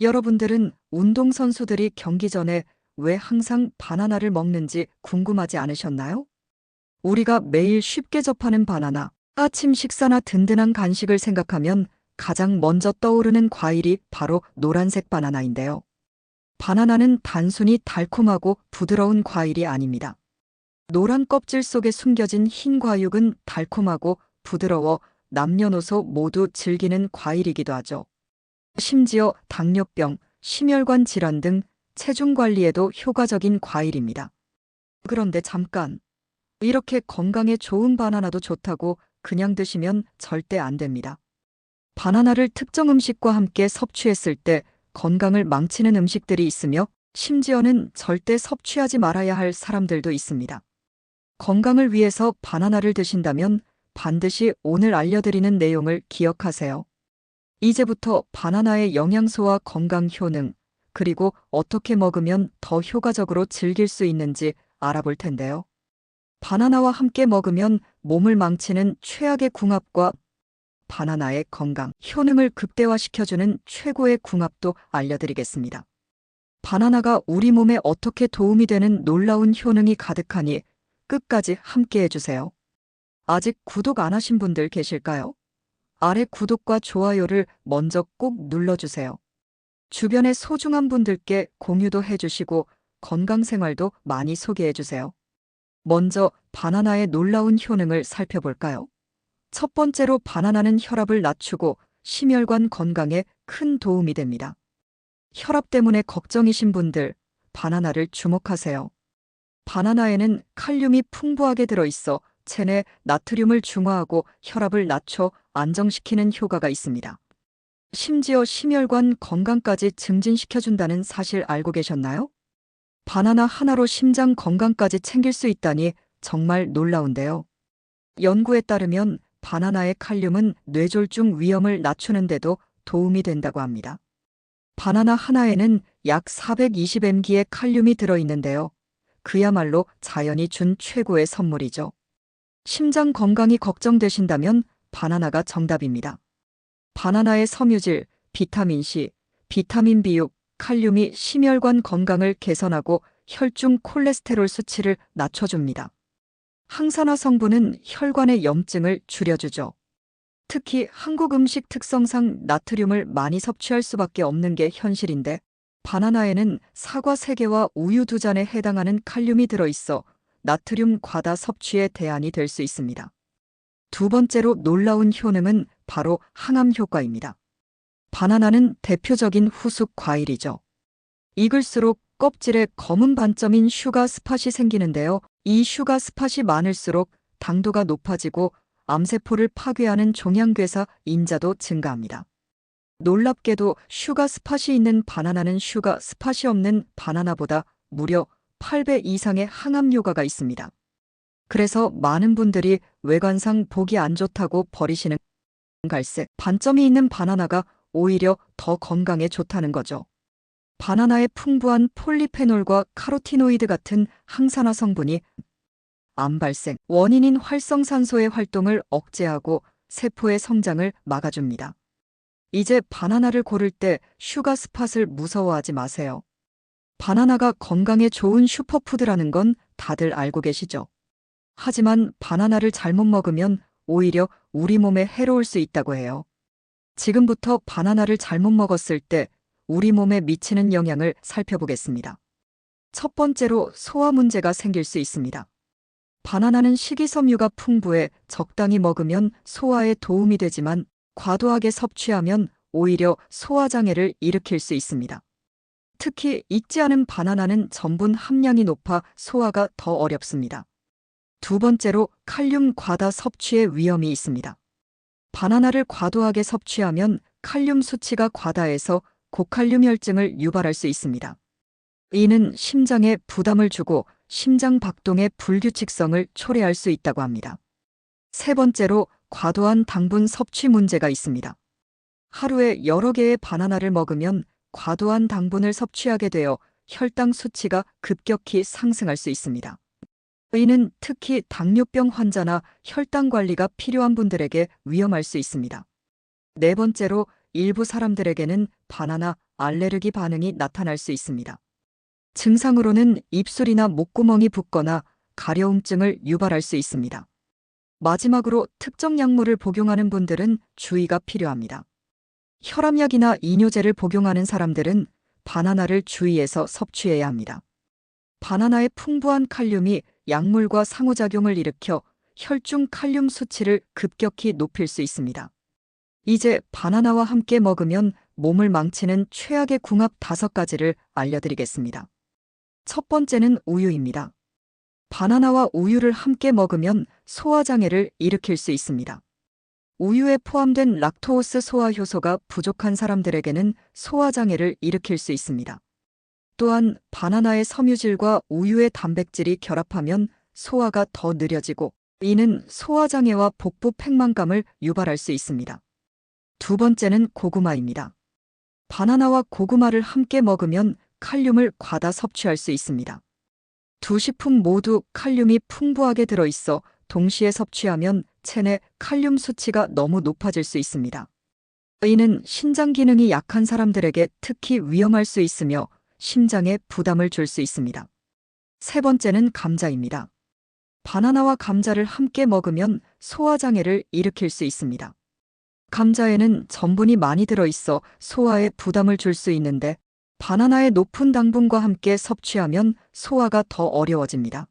여러분들은 운동선수들이 경기 전에 왜 항상 바나나를 먹는지 궁금하지 않으셨나요? 우리가 매일 쉽게 접하는 바나나, 아침 식사나 든든한 간식을 생각하면 가장 먼저 떠오르는 과일이 바로 노란색 바나나인데요. 바나나는 단순히 달콤하고 부드러운 과일이 아닙니다. 노란 껍질 속에 숨겨진 흰 과육은 달콤하고 부드러워 남녀노소 모두 즐기는 과일이기도 하죠. 심지어 당뇨병, 심혈관 질환 등 체중 관리에도 효과적인 과일입니다. 그런데 잠깐. 이렇게 건강에 좋은 바나나도 좋다고 그냥 드시면 절대 안 됩니다. 바나나를 특정 음식과 함께 섭취했을 때 건강을 망치는 음식들이 있으며 심지어는 절대 섭취하지 말아야 할 사람들도 있습니다. 건강을 위해서 바나나를 드신다면 반드시 오늘 알려드리는 내용을 기억하세요. 이제부터 바나나의 영양소와 건강 효능, 그리고 어떻게 먹으면 더 효과적으로 즐길 수 있는지 알아볼 텐데요. 바나나와 함께 먹으면 몸을 망치는 최악의 궁합과 바나나의 건강, 효능을 극대화시켜주는 최고의 궁합도 알려드리겠습니다. 바나나가 우리 몸에 어떻게 도움이 되는 놀라운 효능이 가득하니 끝까지 함께 해주세요. 아직 구독 안 하신 분들 계실까요? 아래 구독과 좋아요를 먼저 꼭 눌러주세요. 주변의 소중한 분들께 공유도 해주시고 건강 생활도 많이 소개해주세요. 먼저 바나나의 놀라운 효능을 살펴볼까요? 첫 번째로 바나나는 혈압을 낮추고 심혈관 건강에 큰 도움이 됩니다. 혈압 때문에 걱정이신 분들, 바나나를 주목하세요. 바나나에는 칼륨이 풍부하게 들어있어 체내 나트륨을 중화하고 혈압을 낮춰 안정시키는 효과가 있습니다. 심지어 심혈관 건강까지 증진시켜준다는 사실 알고 계셨나요? 바나나 하나로 심장 건강까지 챙길 수 있다니 정말 놀라운데요. 연구에 따르면 바나나의 칼륨은 뇌졸중 위험을 낮추는데도 도움이 된다고 합니다. 바나나 하나에는 약 420mg의 칼륨이 들어있는데요. 그야말로 자연이 준 최고의 선물이죠. 심장 건강이 걱정되신다면 바나나가 정답입니다. 바나나의 섬유질, 비타민C, 비타민 B6, 칼륨이 심혈관 건강을 개선하고 혈중 콜레스테롤 수치를 낮춰줍니다. 항산화 성분은 혈관의 염증을 줄여주죠. 특히 한국 음식 특성상 나트륨을 많이 섭취할 수밖에 없는 게 현실인데 바나나에는 사과 3개와 우유 2잔에 해당하는 칼륨이 들어있어 나트륨 과다 섭취의 대안이 될 수 있습니다. 두 번째로 놀라운 효능은 바로 항암 효과입니다. 바나나는 대표적인 후숙 과일이죠. 익을수록 껍질에 검은 반점인 슈가 스팟이 생기는데요. 이 슈가 스팟이 많을수록 당도가 높아지고 암세포를 파괴하는 종양괴사 인자도 증가합니다. 놀랍게도 슈가 스팟이 있는 바나나는 슈가 스팟이 없는 바나나보다 무려 8배 이상의 항암 효과가 있습니다. 그래서 많은 분들이 외관상 보기 안 좋다고 버리시는 갈색 반점이 있는 바나나가 오히려 더 건강에 좋다는 거죠. 바나나의 풍부한 폴리페놀과 카로티노이드 같은 항산화 성분이 암 발생 원인인 활성산소의 활동을 억제하고 세포의 성장을 막아줍니다. 이제 바나나를 고를 때 슈가 스팟을 무서워하지 마세요. 바나나가 건강에 좋은 슈퍼푸드라는 건 다들 알고 계시죠? 하지만 바나나를 잘못 먹으면 오히려 우리 몸에 해로울 수 있다고 해요. 지금부터 바나나를 잘못 먹었을 때 우리 몸에 미치는 영향을 살펴보겠습니다. 첫 번째로 소화 문제가 생길 수 있습니다. 바나나는 식이섬유가 풍부해 적당히 먹으면 소화에 도움이 되지만 과도하게 섭취하면 오히려 소화장애를 일으킬 수 있습니다. 특히 익지 않은 바나나는 전분 함량이 높아 소화가 더 어렵습니다. 두 번째로 칼륨 과다 섭취의 위험이 있습니다. 바나나를 과도하게 섭취하면 칼륨 수치가 과다해서 고칼륨 혈증을 유발할 수 있습니다. 이는 심장에 부담을 주고 심장 박동의 불규칙성을 초래할 수 있다고 합니다. 세 번째로 과도한 당분 섭취 문제가 있습니다. 하루에 여러 개의 바나나를 먹으면 과도한 당분을 섭취하게 되어 혈당 수치가 급격히 상승할 수 있습니다. 이는 특히 당뇨병 환자나 혈당 관리가 필요한 분들에게 위험할 수 있습니다. 네 번째로 일부 사람들에게는 바나나 알레르기 반응이 나타날 수 있습니다. 증상으로는 입술이나 목구멍이 붓거나 가려움증을 유발할 수 있습니다. 마지막으로 특정 약물을 복용하는 분들은 주의가 필요합니다. 혈압약이나 이뇨제를 복용하는 사람들은 바나나를 주의해서 섭취해야 합니다. 바나나의 풍부한 칼륨이 약물과 상호작용을 일으켜 혈중 칼륨 수치를 급격히 높일 수 있습니다. 이제 바나나와 함께 먹으면 몸을 망치는 최악의 궁합 다섯 가지를 알려드리겠습니다. 첫 번째는 우유입니다. 바나나와 우유를 함께 먹으면 소화장애를 일으킬 수 있습니다. 우유에 포함된 락토오스 소화 효소가 부족한 사람들에게는 소화장애를 일으킬 수 있습니다. 또한 바나나의 섬유질과 우유의 단백질이 결합하면 소화가 더 느려지고 이는 소화장애와 복부 팽만감을 유발할 수 있습니다. 두 번째는 고구마입니다. 바나나와 고구마를 함께 먹으면 칼륨을 과다 섭취할 수 있습니다. 두 식품 모두 칼륨이 풍부하게 들어있어 동시에 섭취하면 체내 칼륨 수치가 너무 높아질 수 있습니다. 이는 신장 기능이 약한 사람들에게 특히 위험할 수 있으며 심장에 부담을 줄 수 있습니다. 세 번째는 감자입니다. 바나나와 감자를 함께 먹으면 소화장애를 일으킬 수 있습니다. 감자에는 전분이 많이 들어있어 소화에 부담을 줄 수 있는데 바나나의 높은 당분과 함께 섭취하면 소화가 더 어려워집니다.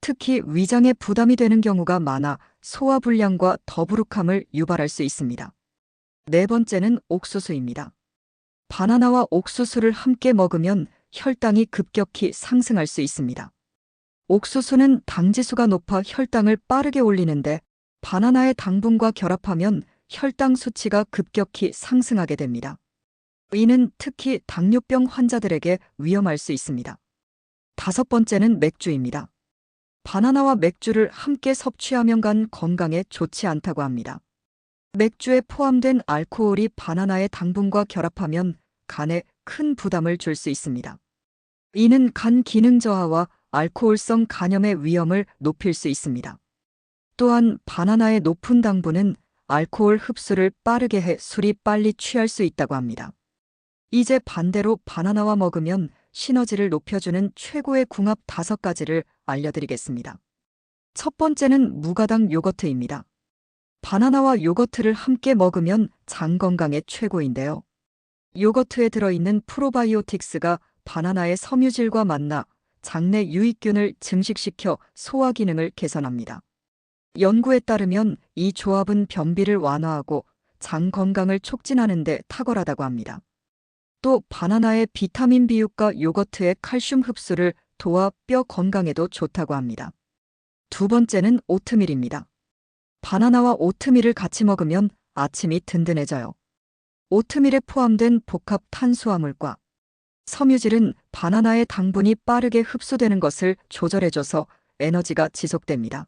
특히 위장에 부담이 되는 경우가 많아 소화불량과 더부룩함을 유발할 수 있습니다. 네 번째는 옥수수입니다. 바나나와 옥수수를 함께 먹으면 혈당이 급격히 상승할 수 있습니다. 옥수수는 당지수가 높아 혈당을 빠르게 올리는데 바나나의 당분과 결합하면 혈당 수치가 급격히 상승하게 됩니다. 이는 특히 당뇨병 환자들에게 위험할 수 있습니다. 다섯 번째는 맥주입니다. 바나나와 맥주를 함께 섭취하면 간 건강에 좋지 않다고 합니다. 맥주에 포함된 알코올이 바나나의 당분과 결합하면 간에 큰 부담을 줄 수 있습니다. 이는 간 기능 저하와 알코올성 간염의 위험을 높일 수 있습니다. 또한 바나나의 높은 당분은 알코올 흡수를 빠르게 해 술이 빨리 취할 수 있다고 합니다. 이제 반대로 바나나와 먹으면 시너지를 높여주는 최고의 궁합 다섯 가지를 알려드리겠습니다. 첫 번째는 무가당 요거트입니다. 바나나와 요거트를 함께 먹으면 장 건강에 최고인데요. 요거트에 들어있는 프로바이오틱스가 바나나의 섬유질과 만나 장내 유익균을 증식시켜 소화 기능을 개선합니다. 연구에 따르면 이 조합은 변비를 완화하고 장 건강을 촉진하는 데 탁월하다고 합니다. 또 바나나의 비타민 B육과 요거트의 칼슘 흡수를 도와 뼈 건강에도 좋다고 합니다. 두 번째는 오트밀입니다. 바나나와 오트밀을 같이 먹으면 아침이 든든해져요. 오트밀에 포함된 복합 탄수화물과 섬유질은 바나나의 당분이 빠르게 흡수되는 것을 조절해줘서 에너지가 지속됩니다.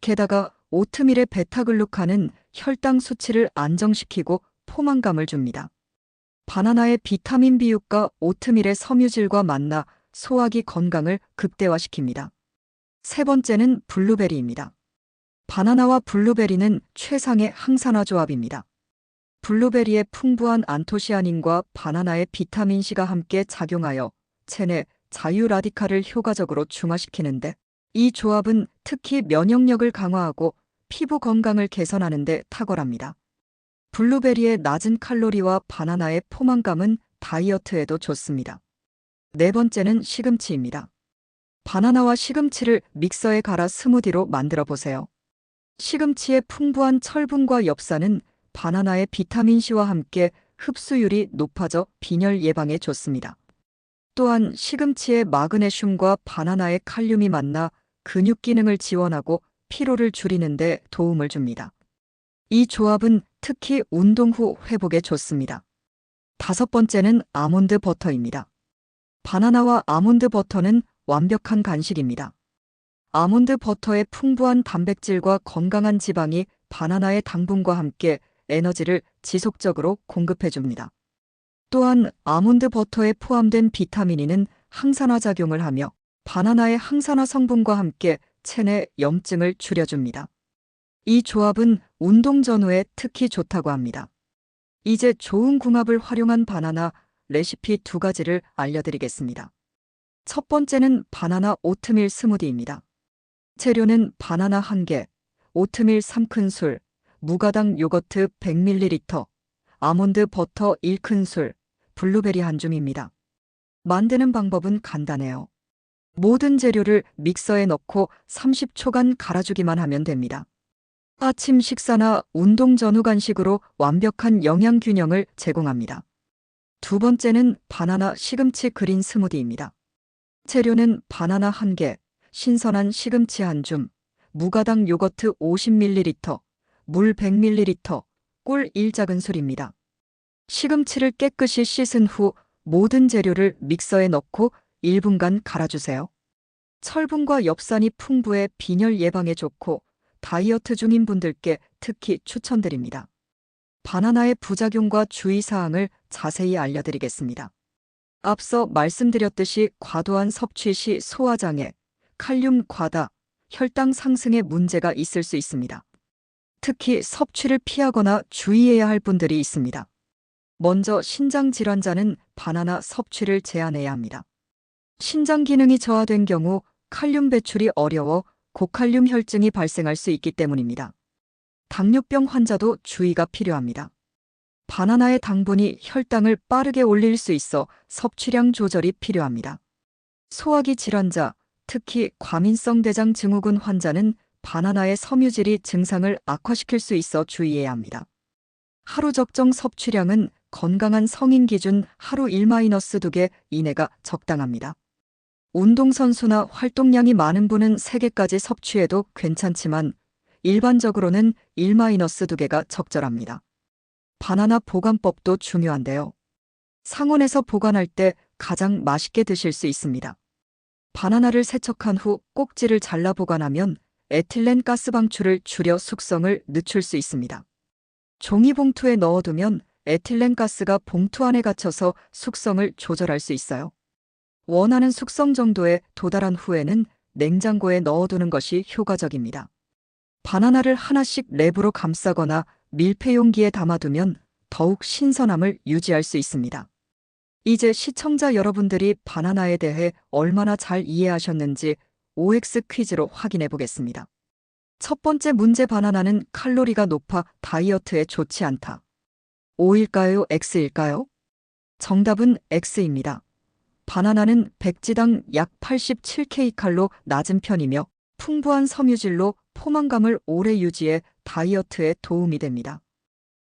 게다가 오트밀의 베타글루칸은 혈당 수치를 안정시키고 포만감을 줍니다. 바나나의 비타민 B육과 오트밀의 섬유질과 만나 소화기 건강을 극대화시킵니다. 세 번째는 블루베리입니다. 바나나와 블루베리는 최상의 항산화 조합입니다. 블루베리의 풍부한 안토시아닌과 바나나의 비타민C가 함께 작용하여 체내 자유 라디칼을 효과적으로 중화시키는데 이 조합은 특히 면역력을 강화하고 피부 건강을 개선하는 데 탁월합니다. 블루베리의 낮은 칼로리와 바나나의 포만감은 다이어트에도 좋습니다. 네 번째는 시금치입니다. 바나나와 시금치를 믹서에 갈아 스무디로 만들어 보세요. 시금치의 풍부한 철분과 엽산은 바나나의 비타민C와 함께 흡수율이 높아져 빈혈 예방에 좋습니다. 또한 시금치의 마그네슘과 바나나의 칼륨이 만나 근육 기능을 지원하고 피로를 줄이는 데 도움을 줍니다. 이 조합은 특히 운동 후 회복에 좋습니다. 다섯 번째는 아몬드 버터입니다. 바나나와 아몬드 버터는 완벽한 간식입니다. 아몬드 버터의 풍부한 단백질과 건강한 지방이 바나나의 당분과 함께 에너지를 지속적으로 공급해 줍니다. 또한 아몬드 버터에 포함된 비타민이는 항산화 작용을 하며 바나나의 항산화 성분과 함께 체내 염증을 줄여줍니다. 이 조합은 운동 전후에 특히 좋다고 합니다. 이제 좋은 궁합을 활용한 바나나, 레시피 두 가지를 알려드리겠습니다. 첫 번째는 바나나 오트밀 스무디입니다. 재료는 바나나 1개, 오트밀 3큰술, 무가당 요거트 100ml, 아몬드 버터 1큰술, 블루베리 한 줌입니다. 만드는 방법은 간단해요. 모든 재료를 믹서에 넣고 30초간 갈아주기만 하면 됩니다. 아침 식사나 운동 전후 간식으로 완벽한 영양 균형을 제공합니다. 두 번째는 바나나 시금치 그린 스무디입니다. 재료는 바나나 1개, 신선한 시금치 한 줌, 무가당 요거트 50ml, 물 100ml, 꿀 1작은술입니다. 시금치를 깨끗이 씻은 후 모든 재료를 믹서에 넣고 1분간 갈아주세요. 철분과 엽산이 풍부해 빈혈 예방에 좋고 다이어트 중인 분들께 특히 추천드립니다. 바나나의 부작용과 주의사항을 자세히 알려드리겠습니다. 앞서 말씀드렸듯이 과도한 섭취 시 소화장애, 칼륨 과다, 혈당 상승에 문제가 있을 수 있습니다. 특히 섭취를 피하거나 주의해야 할 분들이 있습니다. 먼저 신장 질환자는 바나나 섭취를 제한해야 합니다. 신장 기능이 저하된 경우 칼륨 배출이 어려워 고칼륨 혈증이 발생할 수 있기 때문입니다. 당뇨병 환자도 주의가 필요합니다. 바나나의 당분이 혈당을 빠르게 올릴 수 있어 섭취량 조절이 필요합니다. 소화기 질환자, 특히 과민성 대장 증후군 환자는 바나나의 섬유질이 증상을 악화시킬 수 있어 주의해야 합니다. 하루 적정 섭취량은 건강한 성인 기준 하루 1-2개 이내가 적당합니다. 운동선수나 활동량이 많은 분은 3개까지 섭취해도 괜찮지만 일반적으로는 1-2개가 적절합니다. 바나나 보관법도 중요한데요. 상온에서 보관할 때 가장 맛있게 드실 수 있습니다. 바나나를 세척한 후 꼭지를 잘라 보관하면 에틸렌 가스 방출을 줄여 숙성을 늦출 수 있습니다. 종이 봉투에 넣어두면 에틸렌 가스가 봉투 안에 갇혀서 숙성을 조절할 수 있어요. 원하는 숙성 정도에 도달한 후에는 냉장고에 넣어두는 것이 효과적입니다. 바나나를 하나씩 랩으로 감싸거나 밀폐 용기에 담아두면 더욱 신선함을 유지할 수 있습니다. 이제 시청자 여러분들이 바나나에 대해 얼마나 잘 이해하셨는지 OX 퀴즈로 확인해 보겠습니다. 첫 번째 문제 바나나는 칼로리가 높아 다이어트에 좋지 않다. O일까요? X일까요? 정답은 X입니다. 바나나는 백지당 약 87kcal로 낮은 편이며 풍부한 섬유질로 포만감을 오래 유지해 다이어트에 도움이 됩니다.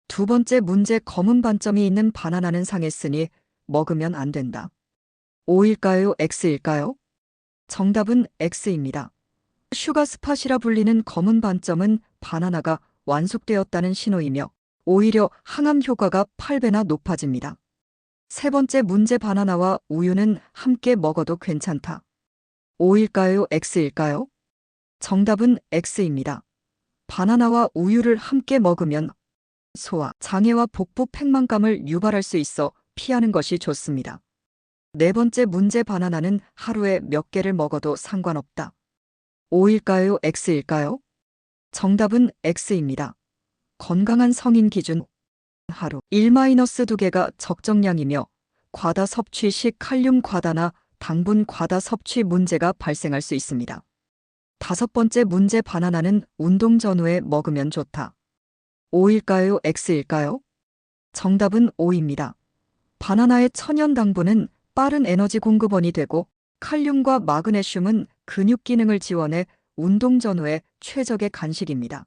두 번째 문제 검은 반점이 있는 바나나는 상했으니 먹으면 안 된다. O일까요? X일까요? 정답은 X입니다. 슈가 스팟이라 불리는 검은 반점은 바나나가 완숙되었다는 신호이며 오히려 항암 효과가 8배나 높아집니다. 세 번째 문제 바나나와 우유는 함께 먹어도 괜찮다. O일까요? X일까요? 정답은 X입니다. 바나나와 우유를 함께 먹으면 소화, 장애와 복부 팽만감을 유발할 수 있어 피하는 것이 좋습니다. 네 번째 문제 바나나는 하루에 몇 개를 먹어도 상관없다. O일까요? X일까요? 정답은 X입니다. 건강한 성인 기준 하루 1-2개가 적정량이며 과다 섭취 시 칼륨 과다나 당분 과다 섭취 문제가 발생할 수 있습니다. 다섯 번째 문제 바나나는 운동 전후에 먹으면 좋다. O일까요? X일까요? 정답은 O입니다. 바나나의 천연 당분은 빠른 에너지 공급원이 되고 칼륨과 마그네슘은 근육 기능을 지원해 운동 전후에 최적의 간식입니다.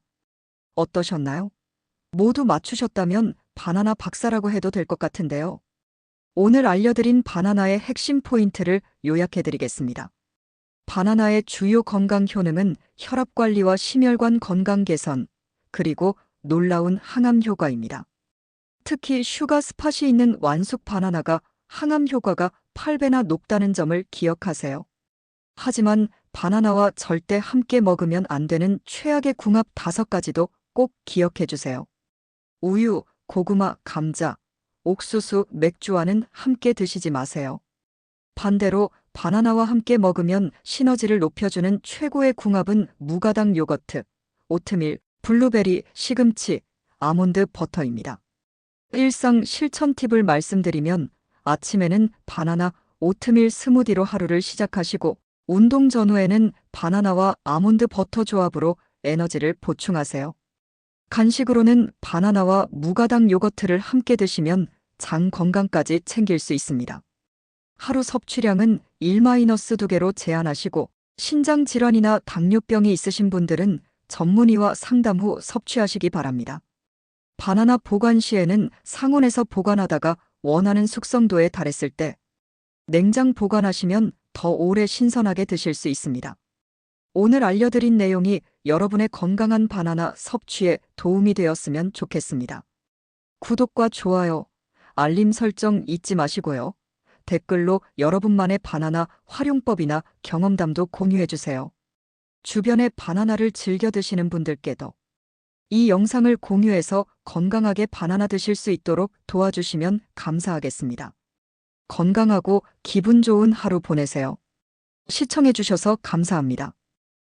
어떠셨나요? 모두 맞추셨다면 바나나 박사라고 해도 될 것 같은데요. 오늘 알려드린 바나나의 핵심 포인트를 요약해드리겠습니다. 바나나의 주요 건강 효능은 혈압 관리와 심혈관 건강 개선, 그리고 놀라운 항암 효과입니다. 특히 슈가 스팟이 있는 완숙 바나나가 항암 효과가 8배나 높다는 점을 기억하세요. 하지만 바나나와 절대 함께 먹으면 안 되는 최악의 궁합 5가지도 꼭 기억해 주세요. 우유, 고구마, 감자, 옥수수, 맥주와는 함께 드시지 마세요. 반대로 바나나와 함께 먹으면 시너지를 높여주는 최고의 궁합은 무가당 요거트, 오트밀, 블루베리, 시금치, 아몬드 버터입니다. 일상 실천 팁을 말씀드리면 아침에는 바나나, 오트밀 스무디로 하루를 시작하시고 운동 전후에는 바나나와 아몬드 버터 조합으로 에너지를 보충하세요. 간식으로는 바나나와 무가당 요거트를 함께 드시면 장 건강까지 챙길 수 있습니다. 하루 섭취량은 1-2개로 제한하시고 신장 질환이나 당뇨병이 있으신 분들은 전문의와 상담 후 섭취하시기 바랍니다. 바나나 보관 시에는 상온에서 보관하다가 원하는 숙성도에 달했을 때 냉장 보관하시면 더 오래 신선하게 드실 수 있습니다. 오늘 알려드린 내용이 여러분의 건강한 바나나 섭취에 도움이 되었으면 좋겠습니다. 구독과 좋아요, 알림 설정 잊지 마시고요. 댓글로 여러분만의 바나나 활용법이나 경험담도 공유해주세요. 주변에 바나나를 즐겨 드시는 분들께도 이 영상을 공유해서 건강하게 바나나 드실 수 있도록 도와주시면 감사하겠습니다. 건강하고 기분 좋은 하루 보내세요. 시청해주셔서 감사합니다.